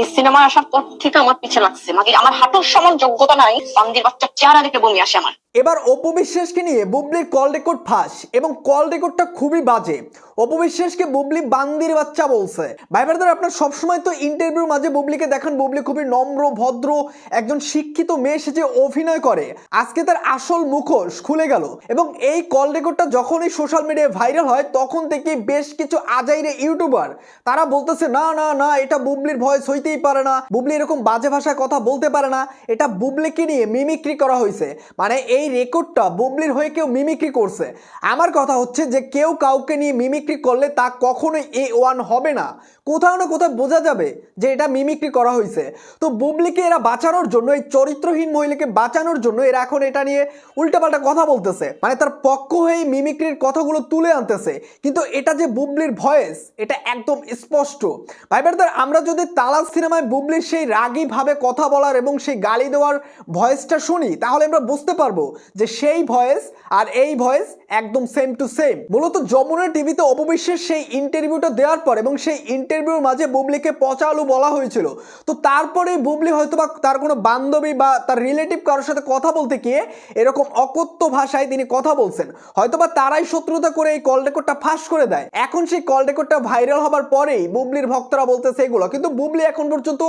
এই সিনেমা আসার পর থেকে আমার পিছে লাগছে। মানে আমার হাঁটুর সমান যোগ্যতা নাই। বান্দির বাচ্চার চেহারা দেখে বমি আসে আমার। এবার অপবিশ্বাসকে নিয়ে বুবলির কল রেকর্ড ফাঁস এবং কল রেকর্ডটা খুবই বাজে। অপবিশ্বাসকে বুবলি বান্দির বাচ্চা বলছে। ভাই ব্রাদার আপনার সবসময় তো ইন্টারভিউর মাঝে বুবলিকে দেখেন। বুবলি খুবই নম্র, ভদ্র, একজন শিক্ষিত মেয়ে, সে যে অভিনয় করে। আজকে তার আসল মুখোশ খুলে গেল এবং এই কল রেকর্ডটা যখনই সোশ্যাল মিডিয়ায় ভাইরাল হয়, তখন থেকে বেশ কিছু আজাইরে ইউটিউবার তারা বলতেছে, না না না, এটা বুবলির ভয়েস হইতেই পারে না। বুবলি এরকম বাজে ভাষায় কথা বলতে পারে না। এটা বুবলিকে নিয়ে মিমিক্রি করা হয়েছে মানে এই রেকর্ডটা বুবলির হয়ে কেউ মিমিক্রি করছে। আমার কথা হচ্ছে যে কেউ কাউকে নিয়ে মিমিক্রি করলে তা কখনোই এ ওয়ান হবে না। কোথাও না কোথাও বোঝা যাবে যে এটা মিমিক্রি করা হয়েছে। তো বুবলিকে এরা বাঁচানোর জন্য, এই চরিত্রহীন মহিলাকে বাঁচানোর জন্য এরা এখন এটা নিয়ে উল্টাপাল্টা কথা বলতেছে। মানে তার পক্ষ হয়ে এই মিমিক্রির কথাগুলো তুলে আনতেছে। কিন্তু এটা যে বুবলির ভয়েস, এটা একদম স্পষ্ট। ভাই ব্রাদার আমরা যদি তালাক সিনেমায় বুবলির সেই রাগী ভাবে কথা বলার এবং সেই গালি দেওয়ার ভয়েসটা শুনি, তাহলে আমরা বুঝতে পারব যে সেই ভয়েস আর এই ভয়েস একদম সেম টু সেম মূলত যমুনা টিভিতে অপবিশ্বের সেই ইন্টারভিউটা দেওয়ার পর এবং সেই ইন্টারভিউর মাঝে বুবলিকে পচা আলু বলা হয়েছিল। তো তারপরে বুবলি হয়তো বা তার কোনো বান্ধবী বা তার রিলেটিভ কারোর সাথে কথা বলতে গিয়ে এরকম অকথ্য ভাষায় তিনি কথা বলছেন। হয়তো বা তারাই শত্রুতা করে এই কল রেকর্ডটা ফাঁস করে দেয়। এখন সেই কল রেকর্ডটা ভাইরাল হবার পরেই বুবলির ভক্তরা বলতেছে এগুলো। কিন্তু বুবলি এখন পর্যন্ত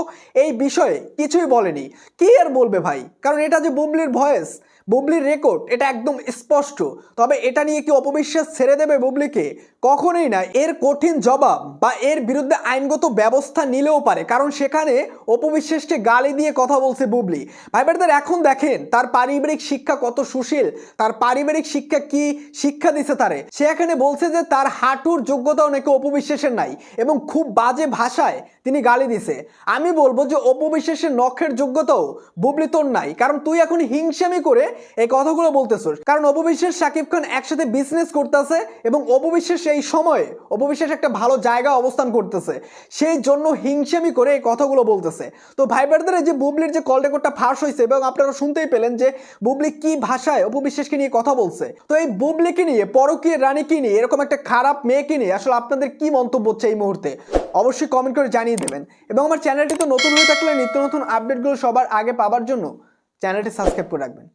এই বিষয়ে কিছুই বলেনি। কি আর বলবে ভাই? কারণ এটা যে বুবলির ভয়েস বুবলির রেকর্ড এটা একদম স্পষ্ট। তবে এটা নিয়ে কি অপবিশ্বাস ছেড়ে দেবে বুবলিকে? কখনোই না, এর কঠিন জবাব বা এর বিরুদ্ধে আইনগত ব্যবস্থা নিলেও পারে। কারণ সেখানে অপবিশ্বাসকে গালি দিয়ে কথা বলছে বুবলি। ভাই ব্রাদার এখন দেখেন, তার পারিবারিক শিক্ষা কত সুশীল, তার পারিবারিক শিক্ষা কি শিক্ষা দিছে তারে? সে এখানে বলছে যে তার হাঁটুর যোগ্যতাও নাকি অপবিশ্বাসের নাই এবং খুব বাজে ভাষায় তিনি গালি দিছে। আমি বলব যে অপবিশ্বাসের নখের যোগ্যতাও বুবলি তোর নাই। কারণ তুই এখন হিংসামি করে এই কথাগুলো বলতেছিস কারণ অপবিশ্বাস সাকিব খান একসাথে বিজনেস করতেছে এবং অপবিশ্বাস এই সময়ে, অপবিশ্বাস একটা ভালো জায়গা অবস্থান করতেছে। সেই জন্য হিংসামি করে এই কথাগুলো বলতেছে। তো ভাই ব্রাদার যে বুবলির যে কল রেকর্ডটা ফাঁস হয়েছে, এবং আপনারা শুনতেই পেলেন যে বুবলি কি ভাষায় অপবিশ্বাসকে নিয়ে কথা বলছে। তো এই বুবলিকে নিয়ে, পরকীয় রানীকে নিয়ে, এরকম একটা খারাপ মেয়েকে নিয়ে আসলে আপনাদের কি মন্তব্য হচ্ছে এই মুহূর্তে? অবশ্যই কমেন্ট করে জানিয়ে দেবেন। এবং আমার চ্যানেলটি তো নতুন হয়ে থাকলে নিত্য নতুন আপডেটগুলো সবার আগে পাবার জন্য চ্যানেলটি সাবস্ক্রাইব করে রাখবেন।